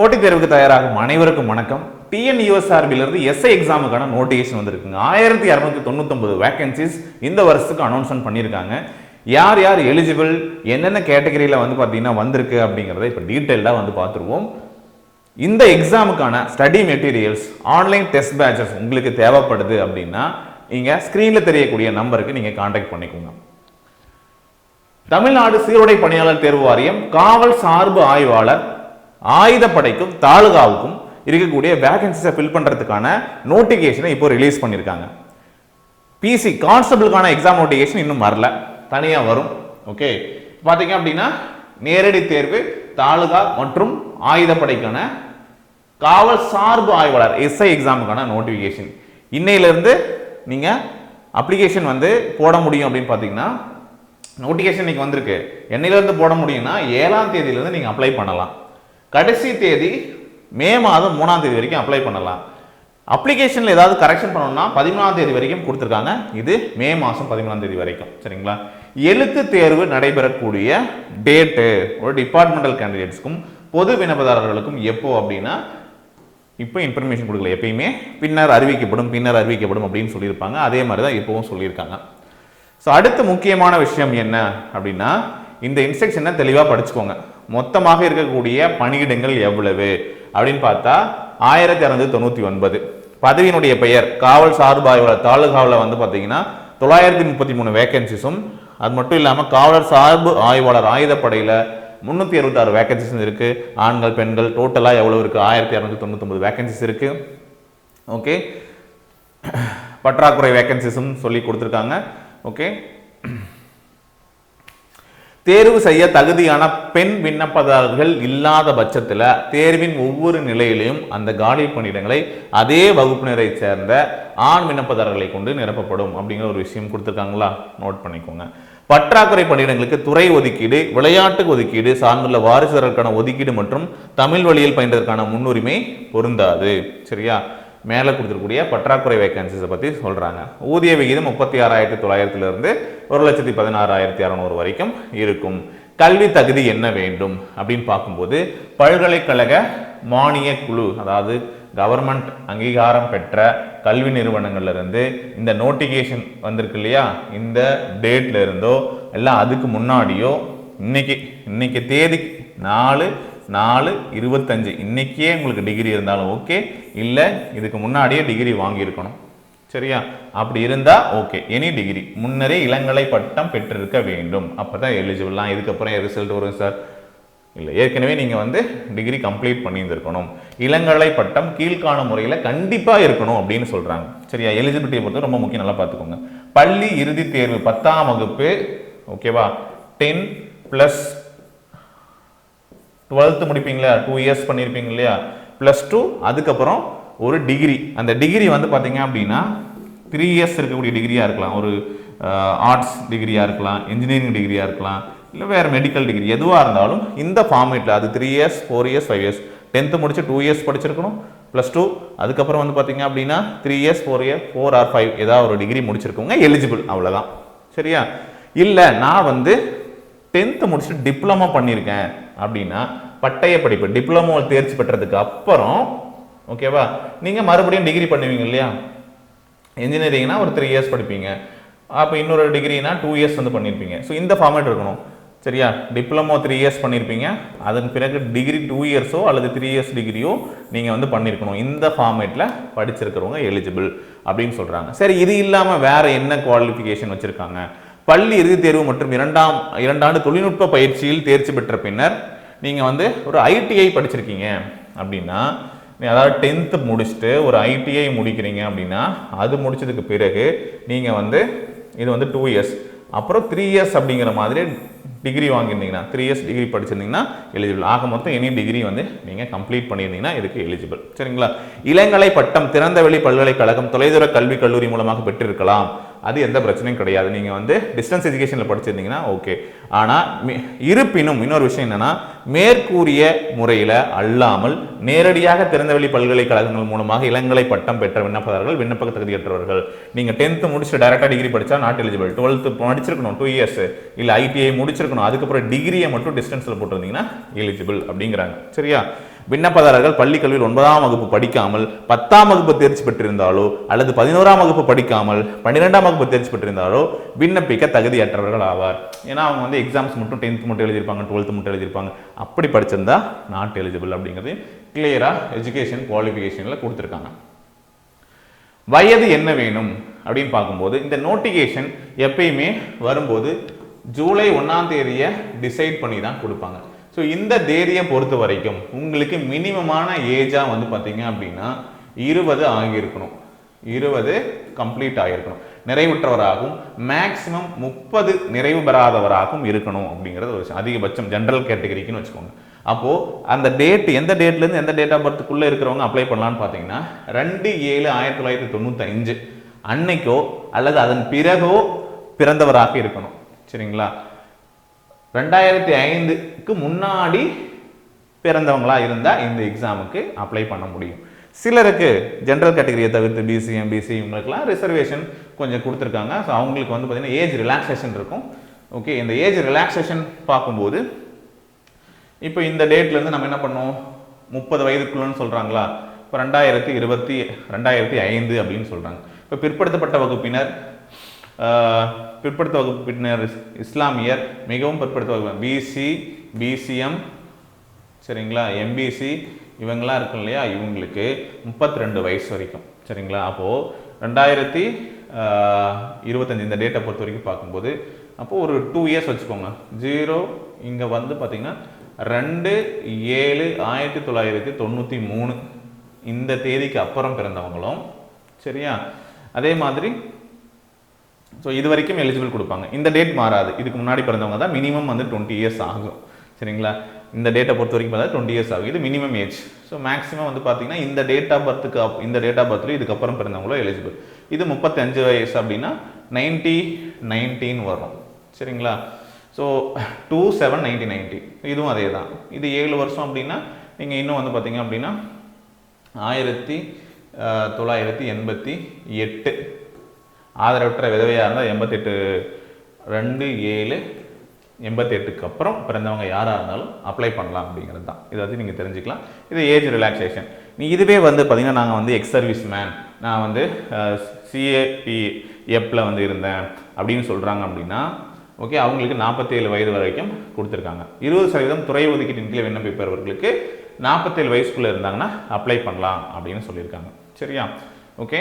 போட்டித் தேர்வுக்கு தயாராகும் அனைவருக்கும் வணக்கம். டிஎன்யூஎஸ்ஆர்பிலிருந்து எஸ்ஐ எக்ஸாமுக்கான நோட்டிஃபிகேஷன் வந்திருக்குங்க. ஆயிரத்தி இரநூத்தி தொண்ணூத்தொம்பது வேகன்சிஸ் இந்த வருஷத்துக்கு அனௌன்ஸ்மெண்ட் பண்ணியிருக்காங்க. யார் யார் எலிஜிபிள் என்னென்ன கேட்டகரியில் வந்து பார்த்தீங்கன்னா வந்திருக்கு அப்படிங்கிறத இப்போ டீட்டெயிலாக வந்து பார்த்துருவோம். இந்த எக்ஸாமுக்கான study materials online test batches உங்களுக்கு தேவைப்படுது அப்படின்னா நீங்கள் ஸ்க்ரீனில் தெரியக்கூடிய நம்பருக்கு நீங்கள் காண்டாக்ட் பண்ணிக்கோங்க. தமிழ்நாடு சீருடை பணியாளர் தேர்வு வாரியம் காவல் சார்பு ஆய்வாளர் ஆயுதப்படைக்கும் தாலுகாவுக்கும் இருக்கக்கூடிய வேகன்சிஸை ஃபில் பண்ணுறதுக்கான நோட்டிஃபிகேஷனை இப்போ ரிலீஸ் பண்ணியிருக்காங்க பிசி கான்ஸ்டபிளுக்கான எக்ஸாம் நோட்டிஃபிகேஷன் இன்னும் வரல. தனியாக வரும். ஓகே பார்த்தீங்க அப்படின்னா நேரடி தேர்வு தாலுகா மற்றும் ஆயுதப்படைக்கான காவல் சார்பு ஆய்வாளர் எஸ்ஐ எக்ஸாமுக்கான நோட்டிஃபிகேஷன் இன்னையிலேருந்து நீங்கள் அப்ளிகேஷன் வந்து போட முடியும் அப்படின்னு பார்த்தீங்கன்னா நோட்டிஃபிகேஷன் இன்னைக்கு வந்திருக்கு. என்னையிலேருந்து போட முடியும்னா ஏழாம் தேதியிலேருந்து நீங்கள் அப்ளை பண்ணலாம். கடைசி தேதி மே மாதம் மூணாம் தேதி வரைக்கும் அப்ளை பண்ணலாம். அப்ளிகேஷனில் ஏதாவது கரெக்ஷன் பண்ணணும்னா பதிமூணாம் தேதி வரைக்கும் கொடுத்துருக்காங்க. இது மே மாதம் பதிமூணாம் தேதி வரைக்கும். சரிங்களா? எழுத்து தேர்வு நடைபெறக்கூடிய டேட்டு ஒரு டிபார்ட்மெண்டல் கேண்டிடேட்ஸ்க்கும் பொது விண்ணப்பதாரர்களுக்கும் எப்போ அப்படின்னா இப்போ இன்ஃபர்மேஷன் கொடுக்கல. எப்பயுமே பின்னர் அறிவிக்கப்படும் பின்னர் அறிவிக்கப்படும் அப்படின்னு சொல்லியிருப்பாங்க. அதே மாதிரி தான் இப்போவும் சொல்லியிருக்காங்க. ஸோ அடுத்த முக்கியமான விஷயம் என்ன அப்படின்னா இந்த இன்ஸ்ட்ரக்ஷனை தெளிவாக படிச்சுக்கோங்க. மொத்தமாக இருக்கக்கூடிய பணியிடங்கள் எவ்வளவு? அப்படின்னு பார்த்தா ஆயிரத்தி அறுநூத்தி தொண்ணூற்றி ஒன்பது. பதவியினுடைய பெயர் காவல் சார்பு ஆய்வாளர் தாலுகாவில் வந்து பார்த்தீங்கன்னா தொள்ளாயிரத்தி முப்பத்தி மூணு வேகன்சிஸும் அது மட்டும் இல்லாமல் காவலர் சார்பு ஆய்வாளர் ஆயுதப்படையில் முந்நூற்றி அறுபத்தாறு வேகன்சிஸ் இருக்குது ஆண்கள் பெண்கள் டோட்டலாக எவ்வளோ இருக்குது ஆயிரத்தி இரநூத்தி தொண்ணூத்தொம்பது வேகன்சிஸ் இருக்குது ஓகே பற்றாக்குறை வேகன்சிஸும் சொல்லி கொடுத்துருக்காங்க. ஓகே தேர்வு செய்ய தகுதியான பெண் விண்ணப்பதாரர்கள் இல்லாத பட்சத்தில் தேர்வின் ஒவ்வொரு நிலையிலையும் அந்த காலி பணியிடங்களை அதே வகுப்பினரை சேர்ந்த ஆண் விண்ணப்பதாரர்களை கொண்டு நிரப்பப்படும் அப்படிங்கிற ஒரு விஷயம் கொடுத்துருக்காங்களா? நோட் பண்ணிக்கோங்க. பற்றாக்குறை பணியிடங்களுக்கு துறை ஒதுக்கீடு விளையாட்டு ஒதுக்கீடு சார்ந்துள்ள வாரிசுகளுக்கான ஒதுக்கீடு மற்றும் தமிழ் வழியில் பயின்றதற்கான முன்னுரிமை பொருந்தாது. சரியா? மேலே கொடுத்துருக்கூடிய பற்றாக்குறை வேகன்சிஸை பற்றி சொல்கிறாங்க ஊதிய விகிதம் முப்பத்தி ஆறாயிரத்தி தொள்ளாயிரத்துலேருந்து ஒரு லட்சத்தி பதினாறாயிரத்தி அறநூறு வரைக்கும் இருக்கும். கல்வி தகுதி என்ன வேண்டும் அப்படின்னு பார்க்கும்போது பல்கலைக்கழக மானிய குழு அதாவது கவர்மெண்ட் அங்கீகாரம் பெற்ற கல்வி நிறுவனங்கள்லேருந்து இந்த நோட்டிஃபிகேஷன் வந்திருக்கு இல்லையா? இந்த டேட்ல இருந்தோ எல்லாம் அதுக்கு முன்னாடியோ இன்னைக்கு இன்னைக்கு தேதி நாலு நாலு இருபத்தஞ்சு. இன்றைக்கே உங்களுக்கு டிகிரி இருந்தாலும் ஓகே இல்லை இதுக்கு முன்னாடியே டிகிரி வாங்கியிருக்கணும். சரியா? அப்படி இருந்தால் ஓகே எனி டிகிரி முன்னரே இளங்கலை பட்டம் பெற்றிருக்க வேண்டும். அப்போ தான் எலிஜிபிள்லாம் இதுக்கப்புறம் ரிசல்ட் வரும் சார் இல்லை ஏற்கனவே நீங்கள் வந்து டிகிரி கம்ப்ளீட் பண்ணியிருந்திருக்கணும். இளங்கலை பட்டம் கீழ்காணும் முறையில் கண்டிப்பாக இருக்கணும் அப்படின்னு சொல்கிறாங்க சரியா? எலிஜிபிலிட்டியை பொறுத்து ரொம்ப முக்கியம். நல்லா பார்த்துக்கோங்க. பள்ளி இறுதித் தேர்வு பத்தாம் வகுப்பு ஓகேவா டென் ப்ளஸ் டுவெல்த்து முடிப்பீங்களா? டூ இயர்ஸ் பண்ணியிருப்பீங்க இல்லையா? ப்ளஸ் டூ அதுக்கப்புறம் ஒரு டிகிரி அந்த டிகிரி வந்து பார்த்தீங்க அப்படின்னா த்ரீ இயர்ஸ் இருக்கக்கூடிய டிகிரியாக இருக்கலாம். ஒரு ஆர்ட்ஸ் டிகிரியாக இருக்கலாம் இன்ஜினியரிங் டிகிரியாக இருக்கலாம் இல்லை வேறு மெடிக்கல் டிகிரி எதுவாக இருந்தாலும் இந்த ஃபார்மேட்டில் அது three years four years five years tenth முடிச்சு டூ இயர்ஸ் படிச்சிருக்கணும். ப்ளஸ் டூ அதுக்கப்புறம் வந்து பார்த்தீங்க அப்படின்னா three years four year four or five ஏதாவது ஒரு டிகிரி முடிச்சிருக்கவங்க எலிஜிபிள் அவ்வளோதான் சரியா? இல்லை நான் வந்து டென்த்து முடிச்சுட்டு டிப்ளமா பண்ணியிருக்கேன். அப்படின்னா பட்டய படிப்பு டிப்ளமோ தேர்ச்சி பெற்றதுக்கு அப்புறம் ஓகேவா நீங்கள் மறுபடியும் டிகிரி பண்ணுவீங்க இல்லையா? இன்ஜினியரிங்னா ஒரு த்ரீ இயர்ஸ் படிப்பீங்க. அப்போ இன்னொரு டிகிரினா டூ இயர்ஸ் வந்து பண்ணியிருப்பீங்க ஸோ இந்த ஃபார்மேட் இருக்கணும். சரியா? டிப்ளமோ த்ரீ இயர்ஸ் பண்ணியிருப்பீங்க அதன் பிறகு டிகிரி டூ இயர்ஸோ அல்லது த்ரீ இயர்ஸ் டிகிரியோ நீங்கள் வந்து பண்ணியிருக்கணும் இந்த ஃபார்மேட்டில் படிச்சிருக்கிறவங்க எலிஜிபிள் அப்படின்னு சொல்கிறாங்க சரி இது இல்லாமல் வேறு என்ன குவாலிஃபிகேஷன் வச்சுருக்காங்க? பள்ளி இறுதித் தேர்வு மற்றும் இரண்டாம் இரண்டாண்டு தொழில்நுட்ப பயிற்சியில் தேர்ச்சி பெற்ற பின்னர் நீங்கள் வந்து ஒரு ஐடிஐ படிச்சிருக்கீங்க அப்படின்னா அதாவது டென்த்து முடிச்சுட்டு ஒரு ஐடிஐ முடிக்கிறீங்க அப்படின்னா அது முடிச்சதுக்கு பிறகு நீங்கள் வந்து இது வந்து டூ இயர்ஸ் அப்புறம் த்ரீ இயர்ஸ் அப்படிங்கிற மாதிரி டிகிரி வாங்கியிருந்தீங்கன்னா த்ரீ இயர்ஸ் டிகிரி படிச்சிருந்தீங்கன்னா எலிஜிபிள் ஆக மொத்தம் எனி டிகிரி வந்து நீங்கள் கம்ப்ளீட் பண்ணியிருந்தீங்கன்னா இதுக்கு எலிஜிபிள் சரிங்களா? இளங்கலை பட்டம் திறந்தவெளி பல்கலைக்கழகம் தொலைதூர கல்வி கல்லூரி மூலமாக பெற்றிருக்கலாம். அது எந்த பிரச்சனையும் கிடையாது. நீங்கள் வந்து டிஸ்டன்ஸ் எஜுகேஷனில் படிச்சிருந்தீங்கன்னா ஓகே ஆனால் இருப்பினும் இன்னொரு விஷயம் என்னென்னா மேற்கூறிய முறையில் அல்லாமல் நேரடியாக திறந்தவெளி பல்கலைக்கழகங்கள் மூலமாக இளங்கலை பட்டம் பெற்ற விண்ணப்பதாரர்கள் விண்ணப்ப தகுதியற்றவர்கள். நீங்கள் டென்த்து முடிச்சுட்டு டேரெக்டாக டிகிரி படித்தா நாட் எலிஜிபிள் டுவெல்த்து படிச்சிருக்கணும் டூ இயர்ஸ் இல்லை ஐடிஐ முடிச்சிருக்கணும் அதுக்கப்புறம் டிகிரியை மட்டும் டிஸ்டன்ஸில் போட்டிருந்தீங்கன்னா எலிஜிபிள் அப்படிங்கிறாங்க. சரியா? விண்ணப்பதாரர்கள் பள்ளிக்கல்வியில் ஒன்பதாம் வகுப்பு படிக்காமல் பத்தாம் வகுப்பு தேர்ச்சி பெற்றிருந்தாலோ அல்லது பதினோராம் வகுப்பு படிக்காமல் பன்னிரெண்டாம் வகுப்பு தேர்ச்சி பெற்றிருந்தாலோ விண்ணப்பிக்க தகுதியற்றவர்கள் ஆவார். ஏன்னா அவங்க வந்து எக்ஸாம்ஸ் மட்டும் டென்த் மட்டும் எழுதியிருப்பாங்க டுவெல்த் மட்டும் எழுதியிருப்பாங்க. அப்படி படிச்சிருந்தா நாட் எலிஜிபிள் அப்படிங்கிறது கிளியராக எஜுகேஷன் குவாலிஃபிகேஷனில் கொடுத்துருக்காங்க. வயது என்ன வேணும் அப்படின்னு பார்க்கும்போது இந்த நோட்டிஃபிகேஷன் எப்பயுமே வரும்போது ஜூலை ஒன்றாம் தேதியை டிசைட் பண்ணி தான் கொடுப்பாங்க. ஸோ இந்த தேதியை பொறுத்த வரைக்கும் உங்களுக்கு மினிமமான ஏஜாக வந்து பார்த்தீங்க அப்படின்னா இருபது ஆகியிருக்கணும். இருபது கம்ப்ளீட் ஆகியிருக்கணும். நிறைவுற்றவராகவும் மேக்சிமம் முப்பது நிறைவு பெறாதவராகவும் இருக்கணும் அப்படிங்கிறது ஒரு அதிகபட்சம் ஜென்ரல் கேட்டகரிக்குன்னு வச்சுக்கோங்க. அப்போது அந்த டேட் எந்த டேட்லேருந்து எந்த டேட் ஆஃப் பர்த்துக்குள்ளே இருக்கிறவங்க அப்ளை பண்ணலான்னு பார்த்தீங்கன்னா ரெண்டு ஏழு ஆயிரத்தி தொள்ளாயிரத்தி தொண்ணூத்தஞ்சு அன்னைக்கோ அல்லது அதன் பிறகோ பிறந்தவராக இருக்கணும். சரிங்களா? ரெண்டாயிரத்தி ஐந்துக்கு முன்னாடி பிறந்தவங்களாக இருந்தால் இந்த எக்ஸாமுக்கு அப்ளை பண்ண முடியும். சிலருக்கு ஜென்ரல் கேட்டகரியை தவிர்த்து பிசி எம்பிசி இவங்களுக்குலாம் ரிசர்வேஷன் கொஞ்சம் கொடுத்துருக்காங்க. ஸோ அவங்களுக்கு வந்து பார்த்தீங்கன்னா ஏஜ் ரிலாக்ஸேஷன் இருக்கும். ஓகே இந்த ஏஜ் ரிலாக்ஸேஷன் பார்க்கும்போது இப்போ இந்த டேட்லேருந்து நம்ம என்ன பண்ணோம்? முப்பது வயதுக்குள்ளன்னு சொல்கிறாங்களா இப்போ ரெண்டாயிரத்தி இருபத்தி ரெண்டாயிரத்தி ஐந்து அப்படின்னு சொல்கிறாங்க இப்போ பிற்படுத்தப்பட்ட வகுப்பினர் பிற்படுத்த வகுப்பினர் இஸ்- இஸ்லாமியர் மிகவும் பிற்படுத்த வகுப்பு பிசி பிசிஎம் சரிங்களா? எம்பிசி இவங்கெல்லாம் இருக்கும் இல்லையா? இவங்களுக்கு முப்பத்தி ரெண்டு வயசு வரைக்கும். சரிங்களா? அப்போது ரெண்டாயிரத்தி இருபத்தஞ்சி இந்த டேட்டை பொறுத்த வரைக்கும் பார்க்கும்போது அப்போது ஒரு டூ இயர்ஸ் வச்சுக்கோங்க. ஜீரோ இங்கே வந்து பார்த்திங்கன்னா ரெண்டு ஏழு ஆயிரத்தி தொள்ளாயிரத்தி தொண்ணூற்றி மூணு. இந்த தேதிக்கு அப்புறம் பிறந்தவங்களும் சரியா? அதே மாதிரி ஸோ இது வரைக்கும் எலிஜிபிள் கொடுப்பாங்க. இந்த டேட் மாறாது. இதுக்கு முன்னாடி பிறந்தவங்க தான் மினிமம் வந்து டுவெண்ட்டி இயர்ஸ் ஆகும். சரிங்களா? இந்த டேட்டை பொறுத்த வரைக்கும் பார்த்தா டுவெண்ட்டி இயர்ஸ் ஆகும். இது மினிமம் ஏஜ் ஸோ மேக்ஸிமம் வந்து பார்த்தீங்கன்னா இந்த டேட் ஆஃப் பர்த்துக்கு அப் இந்த டேட் ஆஃப் பர்த்லேயும் இதுக்கப்புறம் பிறந்தவங்களும் எலிஜிபிள் இது முப்பத்தஞ்சு வயசு அப்படின்னா நைன்டி நைன்டீன் வரும். சரிங்களா? So two seven ninety ninety இதுவும் அதே தான் இது ஏழு வருஷம் அப்படின்னா நீங்கள் இன்னும் வந்து பார்த்தீங்க அப்படின்னா ஆயிரத்தி தொள்ளாயிரத்தி எண்பத்தி எட்டு. ஆதரவற்ற விதவையாக இருந்தால் எண்பத்தெட்டு ரெண்டு ஏழு எண்பத்தெட்டுக்கு அப்புறம் பிறந்தவங்க யாராக இருந்தாலும் அப்ளை பண்ணலாம் அப்படிங்கிறது தான். இதை வந்து நீங்கள் தெரிஞ்சுக்கலாம். இது ஏஜ் ரிலாக்ஸேஷன் நீ இதுவே வந்து பார்த்திங்கன்னா நாங்கள் வந்து எக்ஸ் சர்வீஸ் மேன் நான் வந்து சிஏபி எப்பில் வந்து இருந்தேன் அப்படின்னு சொல்கிறாங்க அப்படின்னா ஓகே அவங்களுக்கு நாற்பத்தேழு வயது வரைக்கும் கொடுத்துருக்காங்க. இருபது சதவீதம் துறை ஒதுக்கீட்டின் கீழே விண்ணப்பிப்பவர்களுக்கு நாற்பத்தேழு வயசுக்குள்ளே இருந்தாங்கன்னா அப்ளை பண்ணலாம் அப்படின்னு சொல்லியிருக்காங்க. சரியா? ஓகே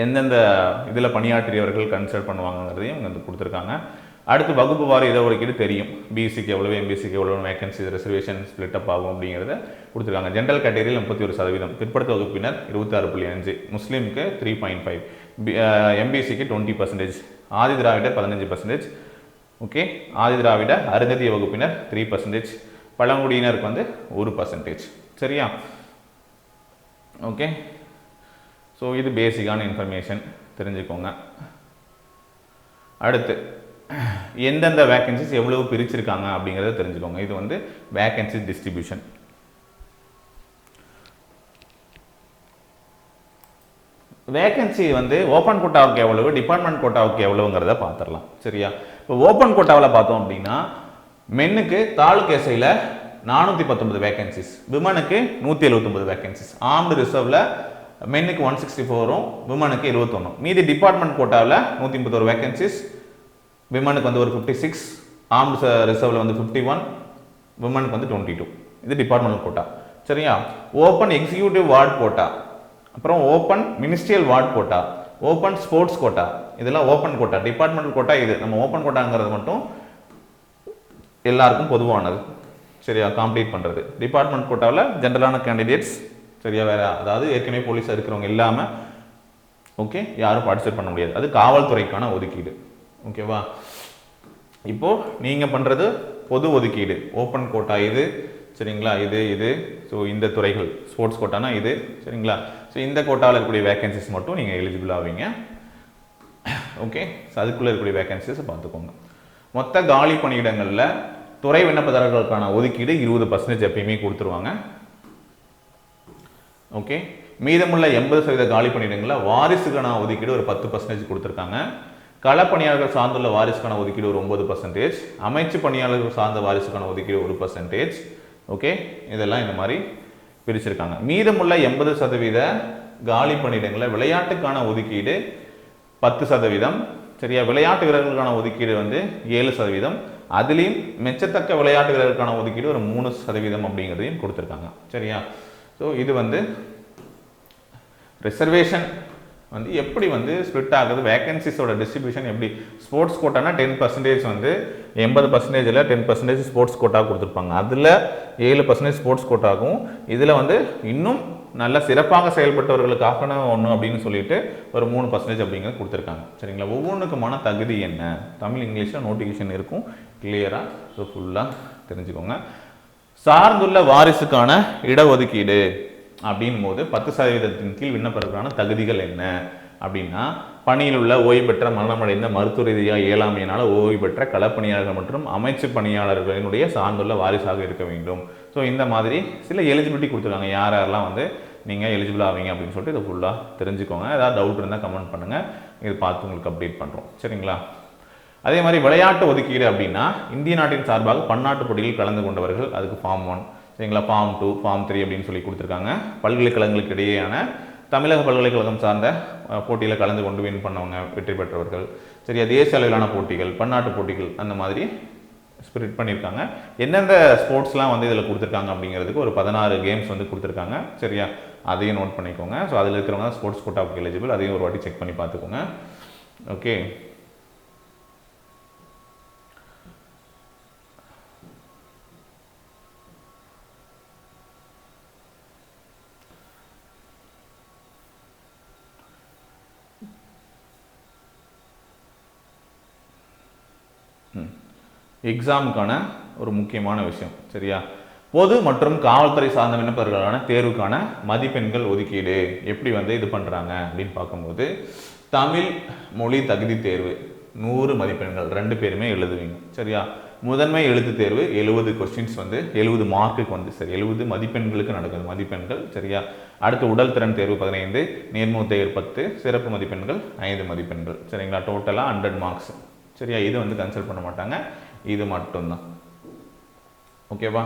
எந்தெந்த இதில் பணியாற்றியவர்கள் கன்சல்ட் பண்ணுவாங்கங்கிறதையும் இங்கே வந்து கொடுத்துருக்காங்க. அடுத்து வகுப்பு வார இதை ஒதுக்கீடு தெரியும் பிசிக்கு எவ்வளோ எம்பிசிக்கு எவ்வளோ வேகன்சி ரிசர்வேஷன் ஸ்பிளிட்டப் ஆகும் அப்படிங்கிறத கொடுத்துருக்காங்க. ஜென்ரல் கேட்டகரியில் முப்பத்தி ஒரு சதவீதம். பிற்படுத்த வகுப்பினர் இருபத்தாறு புள்ளி அஞ்சு முஸ்லீமுக்கு த்ரீ பாயிண்ட் ஃபைவ் எம்பிசிக்கு டுவெண்ட்டி பர்சன்டேஜ் ஆதி திராவிட பதினஞ்சு பர்சன்டேஜ் ஓகே ஆதி திராவிட அருந்ததிய வகுப்பினர் த்ரீ பர்சன்டேஜ் பழங்குடியினருக்கு வந்து ஒரு பர்சன்டேஜ் சரியா? ஓகே ஸோ இது பேசிக்கான இன்ஃபர்மேஷன் தெரிஞ்சுக்கோங்க. அடுத்து எந்தெந்த வேக்கன்சிஸ் எவ்வளவு பிரிச்சிருக்காங்க அப்படிங்கிறத தெரிஞ்சுக்கோங்க. இது வந்து வேக்கன்சி டிஸ்ட்ரிபியூஷன் வேகன்சி வந்து ஓப்பன் கோட்டாவுக்கு எவ்வளவு டிபார்ட்மெண்ட் கோட்டாவுக்கு எவ்வளவுங்கிறத பார்த்துடலாம் சரியா? இப்போ ஓப்பன் கோட்டாவில் பார்த்தோம் அப்படின்னா மென்னுக்கு தாலுக் எஸ்ஐயில் நானூற்றி பத்தொன்பது வேகன்சிஸ் விமனுக்கு நூற்றி எழுபத்தொம்பது வேகன்சிஸ் ஆர்ம்டு ரிசர்வில் மென்னுக்கு ஒன் சிக்ஸ்டி ஃபோரும் விமனுக்கு இருபத்தொன்னும் மீதி டிபார்ட்மெண்ட் கோட்டாவில் நூற்றி முப்பத்தோரு வேகன்சிஸ் விமனுக்கு வந்து ஒரு ஃபிஃப்டி சிக்ஸ் ஆர்ம்டு ரிசர்வில் வந்து ஃபிஃப்டி ஒன் விமனுக்கு வந்து டுவெண்ட்டி டூ இது டிபார்ட்மெண்ட் கோட்டா சரியா? ஓப்பன் எக்ஸிக்யூட்டிவ் வார்டு கோட்டா அப்புறம் open ministerial ward quota open sports quota இதெல்லாம் ஓப்பன் கோட்டா டிபார்ட்மெண்டல் கோட்டா இது. நம்ம ஓப்பன் கோட்டாங்கிறது மட்டும் எல்லாருக்கும் பொதுவானது. சரியா? காம்ப்ளீட் பண்ணுறது டிபார்ட்மெண்ட் கோட்டாவில் ஜென்ரலான கேண்டிடேட்ஸ் சரியா வேற அதாவது ஏற்கனவே போலீஸாக இருக்கிறவங்க இல்லாமல் ஓகே யாரும் பார்ட்டிசிபேட் பண்ண முடியாது. அது காவல்துறைக்கான ஒதுக்கீடு. ஓகேவா இப்போது நீங்கள் பண்ணுறது பொது ஒதுக்கீடு. ஓப்பன் கோட்டா இது சரிங்களா? இது இது. ஸோ இந்த துறைகள். ஸ்போர்ட்ஸ் கோட்டானா இது சரிங்களா? ஸோ இந்த கோட்டாவில் இருக்கக்கூடிய வேகன்சிஸ் மட்டும் நீங்கள் எலிஜிபிள் ஆவீங்க. ஓகே ஸோ அதுக்குள்ளே இருக்கக்கூடிய வேகன்சிஸை பார்த்துக்கோங்க. மொத்த காலி பணியிடங்களில் துறை விண்ணப்பதாரர்களுக்கான ஒதுக்கீடு இருபது பர்சன்டேஜ் எப்பயுமே கொடுத்துருவாங்க. ஓகே மீதமுள்ள எண்பது சதவீத காலி பணியிடங்களில் வாரிசுக்கான ஒதுக்கீடு ஒரு பத்து பர்சன்டேஜ் கொடுத்துருக்காங்க. களப்பணியாளர்கள் சார்ந்துள்ள வாரிசுக்கான ஒதுக்கீடு ஒரு ஒன்பது பர்சன்டேஜ் அமைச்சு பணியாளர்கள் சார்ந்த வாரிசுக்கான ஒதுக்கீடு ஒரு பர்சன்டேஜ் ஓகே இதெல்லாம் இந்த மாதிரி பிரிச்சிருக்காங்க. மீதமுள்ள எண்பது சதவீத காலி பணியிடங்களில் விளையாட்டுக்கான ஒதுக்கீடு பத்து சதவீதம். சரியா? விளையாட்டு வீரர்களுக்கான ஒதுக்கீடு வந்து ஏழு சதவீதம். அதுலேயும் மெச்சத்தக்க விளையாட்டு வீரர்களுக்கான ஒதுக்கீடு ஒரு மூணு சதவீதம் அப்படிங்கிறதையும் கொடுத்துருக்காங்க. சரியா? ஸோ இது வந்து ரிசர்வேஷன் வந்து எப்படி வந்து ஸ்ப்ளிட் ஆகுது? வேகன்சிஸோட டிஸ்ட்ரிபியூஷன் எப்படி? ஸ்போர்ட்ஸ் கோட்டானா டென் பர்சன்டேஜ் வந்து எண்பது பர்சன்டேஜில் டென் பர்சன்டேஜ் ஸ்போர்ட்ஸ் கோட்டா கொடுத்துருப்பாங்க. அதில் ஏழு பர்சன்டேஜ் ஸ்போர்ட்ஸ் கோட்டாகும் இதில் வந்து இன்னும் நல்ல சிறப்பாக செயல்பட்டவர்களுக்காகன ஒன்று அப்படின்னு சொல்லிட்டு ஒரு மூணு பர்சன்டேஜ் அப்படிங்கிறது கொடுத்துருக்காங்க. சரிங்களா? ஒவ்வொன்றுக்குமான தகுதி என்ன? தமிழ் இங்கிலீஷில் நோட்டிஃபிகேஷன் இருக்கும். கிளியராக ஸோ ஃபுல்லாக தெரிஞ்சுக்கோங்க. சார்ந்துள்ள வாரிசுக்கான இடஒதுக்கீடு அப்படின் போது பத்து சதவீதத்தின் கீழ் விண்ணப்பதற்கான தகுதிகள் என்ன? அப்படின்னா பணியில் உள்ள ஓய்வு பெற்ற மரணமடைந்த மருத்துவ ரீதியாக இயலாமையினால் ஓய்வு பெற்ற களப்பணியாளர்கள் மற்றும் அமைச்சு பணியாளர்களினுடைய சார்ந்துள்ள வாரிசாக இருக்க வேண்டும். ஸோ இந்த மாதிரி சில எலிஜிபிலிட்டி கொடுத்துருக்காங்க. யார் யாரெல்லாம் வந்து நீங்கள் எலிஜிபிள் ஆவீங்க அப்படின்னு சொல்லிட்டு இதை ஃபுல்லாக தெரிஞ்சுக்கோங்க. ஏதாவது டவுட் இருந்தால் கமெண்ட் பண்ணுங்கள் இது பார்த்து உங்களுக்கு அப்டேட் பண்ணுறோம் சரிங்களா? அதே மாதிரி விளையாட்டு ஒதுக்கீடு அப்படின்னா இந்திய நாட்டின் சார்பாக பன்னாட்டு போட்டிகளில் கலந்து கொண்டவர்கள் அதுக்கு ஃபார்ம் ஒன் சரிங்களா? ஃபார்ம் டூ ஃபார்ம் த்ரீ அப்படின்னு சொல்லி கொடுத்துருக்காங்க. பல்கலைக்கழகங்களுக்கு இடையேயான தமிழக பல்கலைக்கழகம் சார்ந்த போட்டியில் கலந்து கொண்டு வின் பண்ணவங்க வெற்றி பெற்றவர்கள். சரியா? தேசிய அளவிலான போட்டிகள் பன்னாட்டு போட்டிகள் அந்த மாதிரி ஸ்பிரிட் பண்ணியிருக்காங்க. எந்தெந்த ஸ்போர்ட்ஸ்லாம் வந்து இதில் கொடுத்துருக்காங்க அப்படிங்கிறதுக்கு ஒரு பதினாறு கேம்ஸ் வந்து கொடுத்துருக்காங்க. சரியா? அதையும் நோட் பண்ணிக்கோங்க. ஸோ அதில் இருக்கிறவங்க ஸ்போர்ட்ஸ் கோட்டாவுக்கு எலிஜிபிள் அதையும் ஒரு வாட்டி செக் பண்ணி பார்த்துக்கோங்க. ஓகே எக்ஸாமுக்கான ஒரு முக்கியமான விஷயம் சரியா? பொது மற்றும் காவல்துறை சார்ந்த விண்ணப்பர்களுக்கான தேர்வுக்கான மதிப்பெண்கள் ஒதுக்கீடு எப்படி வந்து இது பண்ணுறாங்க அப்படின்னு பார்க்கும்போது தமிழ் மொழி தகுதி தேர்வு நூறு மதிப்பெண்கள் ரெண்டு பேருமே எழுதுவீங்க சரியா? முதன்மை எழுத்து தேர்வு எழுபது கொஸ்டின்ஸ் வந்து எழுபது மார்க்குக்கு வந்து சரி எழுபது மதிப்பெண்களுக்கு நடக்குது மதிப்பெண்கள் சரியா? அடுத்து உடல் திறன் தேர்வு பதினைந்து நேர்முக தேர்வு பத்து சிறப்பு மதிப்பெண்கள் ஐந்து மதிப்பெண்கள் சரிங்களா? டோட்டலாக ஹண்ட்ரட் மார்க்ஸ் சரியா? இது வந்து கன்சல்ட் பண்ண மாட்டாங்க. இது மட்டும்தான். ஓகேவா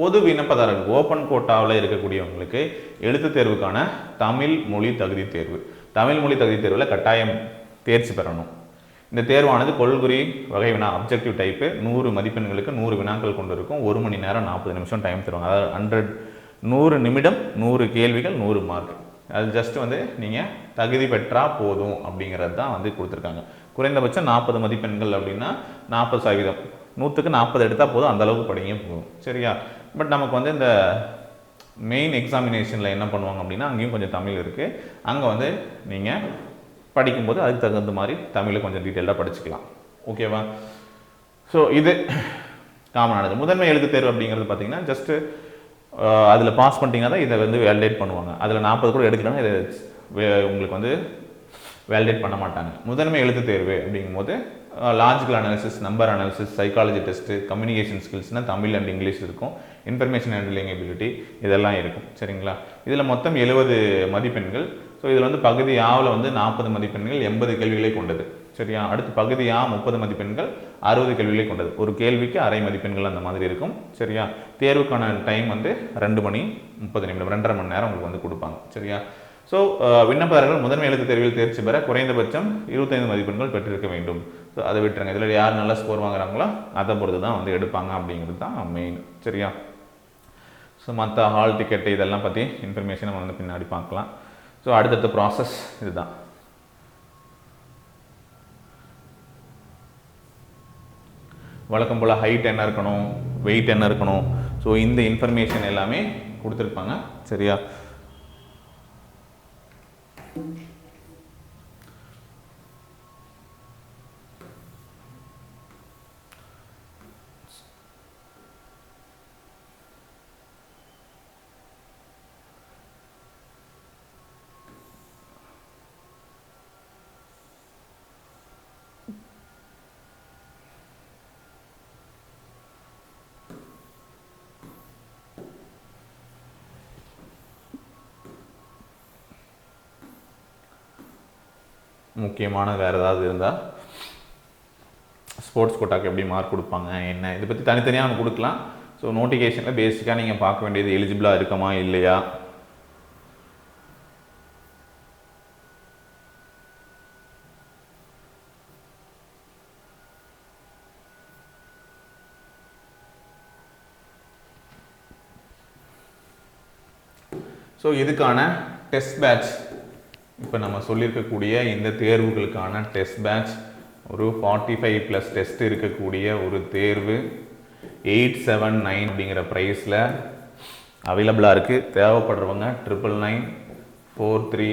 பொது விண்ணப்பதாரர்கள் ஓப்பன் கோட்டாவில் இருக்கக்கூடியவங்களுக்கு எழுத்து தேர்வுக்கான தமிழ் மொழி தகுதி தேர்வு. தமிழ் மொழி தகுதி தேர்வில் கட்டாயம் தேர்ச்சி பெறணும். இந்த தேர்வானது கொள்குறி வகை வினா அப்ஜெக்டிவ் டைப்பு நூறு மதிப்பெண்களுக்கு நூறு வினாக்கள் கொண்டு இருக்கும் ஒரு மணி நேரம் நாற்பது நிமிஷம் டைம் தருவாங்க. அதாவது ஹண்ட்ரட் நூறு நிமிடம் நூறு கேள்விகள் நூறு மார்க் அது ஜஸ்ட் வந்து நீங்கள் தகுதி பெற்றால் போதும் அப்படிங்கிறது தான் வந்து கொடுத்துருக்காங்க. குறைந்தபட்சம் நாற்பது மதிப்பெண்கள் அப்படின்னா நாற்பது சதவீதம். நூற்றுக்கு நாற்பது எடுத்தால் போதும் அந்த அளவுக்கு படிங்க போதும். சரியா? பட் நமக்கு வந்து இந்த மெயின் எக்ஸாமினேஷனில் என்ன பண்ணுவாங்க அப்படின்னா அங்கேயும் கொஞ்சம் தமிழ் இருக்குது அங்கே வந்து நீங்கள் படிக்கும்போது அதுக்கு தகுந்த மாதிரி தமிழை கொஞ்சம் டீட்டெயிலாக படிச்சுக்கலாம். ஓகேவா ஸோ இது காமனானது முதன்மை எழுத்து தேர்வு அப்படிங்கிறது பார்த்தீங்கன்னா ஜஸ்ட்டு அதில் பாஸ் பண்ணிட்டீங்கன்னா தான் இதை வந்து வேலிடேட் பண்ணுவாங்க. அதில் நாற்பது கூட எடுக்கலன்னா இதை உங்களுக்கு வந்து வேலிடேட் பண்ண மாட்டாங்க. முதன்மை எழுத்து தேர்வு அப்படிங்கும்போது logical analysis number analysis psychology test communication ஸ்கில்ஸ்னால் Tamil and English இருக்கும். இன்ஃபர்மேஷன் ஹேண்ட்லிங் எபிலிட்டி இதெல்லாம் இருக்கும். சரிங்களா? இதில் மொத்தம் எழுபது மதிப்பெண்கள். ஸோ இதில் வந்து பகுதி ஆவில் வந்து நாற்பது மதிப்பெண்கள் எண்பது கேள்விகளை கொண்டது. சரியா? அடுத்து பகுதியாக முப்பது மதிப்பெண்கள் அறுபது கேள்விகளை கொண்டது. ஒரு கேள்விக்கு அரை மதிப்பெண்கள் அந்த மாதிரி இருக்கும். சரியா? தேர்வுக்கான டைம் வந்து ரெண்டு மணி முப்பது நிமிடம் ரெண்டரை மணி நேரம் உங்களுக்கு வந்து கொடுப்பாங்க. சரியா? ஸோ விண்ணப்பதாரர்கள் முதன்மை எழுத்து தேர்வில் தேர்ச்சி பெற குறைந்தபட்சம் இருபத்தைந்து மதிப்பெண்கள் பெற்றிருக்க வேண்டும். ஸோ அதை விட்டுருங்க. இதில் யார் நல்லா ஸ்கோர் வாங்குறாங்களோ அதை பொறுத்து தான் வந்து எடுப்பாங்க அப்படிங்கிறது தான் மெயின் சரியா? ஸோ மற்ற ஹால் டிக்கெட்டு இதெல்லாம் பற்றி இன்ஃபர்மேஷன் நம்ம வந்து பின்னாடி பார்க்கலாம். ஸோ அடுத்தடுத்த ப்ராசஸ் இதுதான். வழக்கம் போல் ஹைட் என்ன இருக்கணும் வெயிட் என்ன இருக்கணும். ஸோ இந்த இன்ஃபர்மேஷன் எல்லாமே கொடுத்துருப்பாங்க. சரியா? முக்கியமான வேறு ஏதாவது இருந்தால் ஸ்போர்ட்ஸ் கோட்டாக்கு எப்படி மார்க் கொடுப்பாங்க என்ன? இதை பற்றி தனித்தனியாக நம்ம கொடுக்கலாம். ஸோ நோட்டிஃபிகேஷனில் பேசிக்காக நீங்கள் பார்க்க வேண்டியது எலிஜிபிளாக இருக்குமா இல்லையா? ஸோ இதுக்கான டெஸ்ட் பேட்ச் இப்போ நம்ம சொல்லியிருக்கக்கூடிய இந்த தேர்வுகளுக்கான டெஸ்ட் பேட்ச் ஒரு ஃபார்ட்டி ஃபைவ் ப்ளஸ் டெஸ்ட் இருக்கக்கூடிய ஒரு தேர்வு எயிட் செவன் நைன் அப்படிங்கிற ப்ரைஸில் அவைலபிளாக இருக்குது தேவைப்படுறவங்க triple nine four three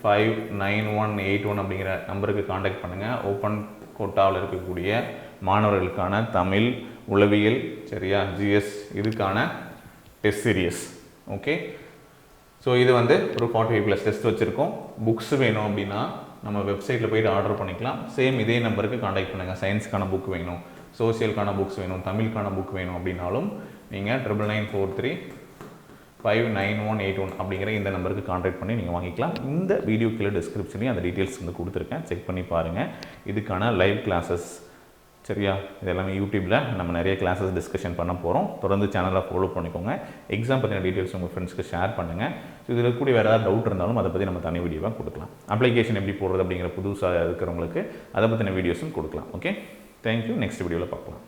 five nine one eight one அப்படிங்கிற நம்பருக்கு காண்டாக்ட் பண்ணுங்கள் ஓப்பன் கோட்டாவில் இருக்கக்கூடிய மாணவர்களுக்கான தமிழ் உளவியல் சரியா ஜிஎஸ் இதுக்கான டெஸ்ட் சீரியஸ் ஓகே ஸோ இது வந்து ஒரு ஃபார்ட்டி ஃபைவ் ப்ளஸ் டெஸ்ட் வச்சுருக்கோம். புக்ஸ் வேணும் அப்படின்னா நம்ம வெப்சைட்டில் போயிட்டு ஆர்டர் பண்ணிக்கலாம். சேம் இதே நம்பருக்கு காண்டாக்ட் பண்ணுங்கள் சயின்ஸ்க்கான புக் வேணும் சோசியலுக்கான புக்ஸ் வேணும் தமிழுக்கான புக் வேணும் அப்படின்னாலும் நீங்கள் triple nine four three five nine one eight one அப்படிங்கிற இந்த நம்பருக்கு காண்டாக்ட் பண்ணி நீங்கள் வாங்கிக்கலாம். இந்த வீடியோ கீழே டிஸ்கிரிப்ஷன்லேயும் அந்த டீட்டெயில்ஸ் வந்து கொடுத்துருக்கேன். செக் பண்ணி பாருங்கள் இதுக்கான லைவ் கிளாஸஸ் சரியா? இது எல்லாமே யூடியூப்பில் நம்ம நிறைய கிளாஸஸ் டிஸ்கஷன் பண்ண போகிறோம் தொடர்ந்து சேனலை ஃபாலோ பண்ணிக்கோங்க. எக்ஸாம் பற்றின டீட்டெயில்ஸ் உங்கள் ஃப்ரெண்ட்ஸ்க்கு ஷேர் பண்ணுங்கள் ஸோ இதில் கூட வேறு ஏதாவது டவுட் இருந்தாலும் அதை பற்றி நம்ம தனி வீடியோவாக கொடுக்கலாம். அப்ளிகேஷன் எப்படி போடுறது அப்படிங்கிற புதுசாக இருக்கிறவங்களுக்கு அதை பற்றின வீடியோஸும் கொடுக்கலாம். ஓகே தேங்க்யூ நெக்ஸ்ட் வீடியோவில் பார்க்கலாம்.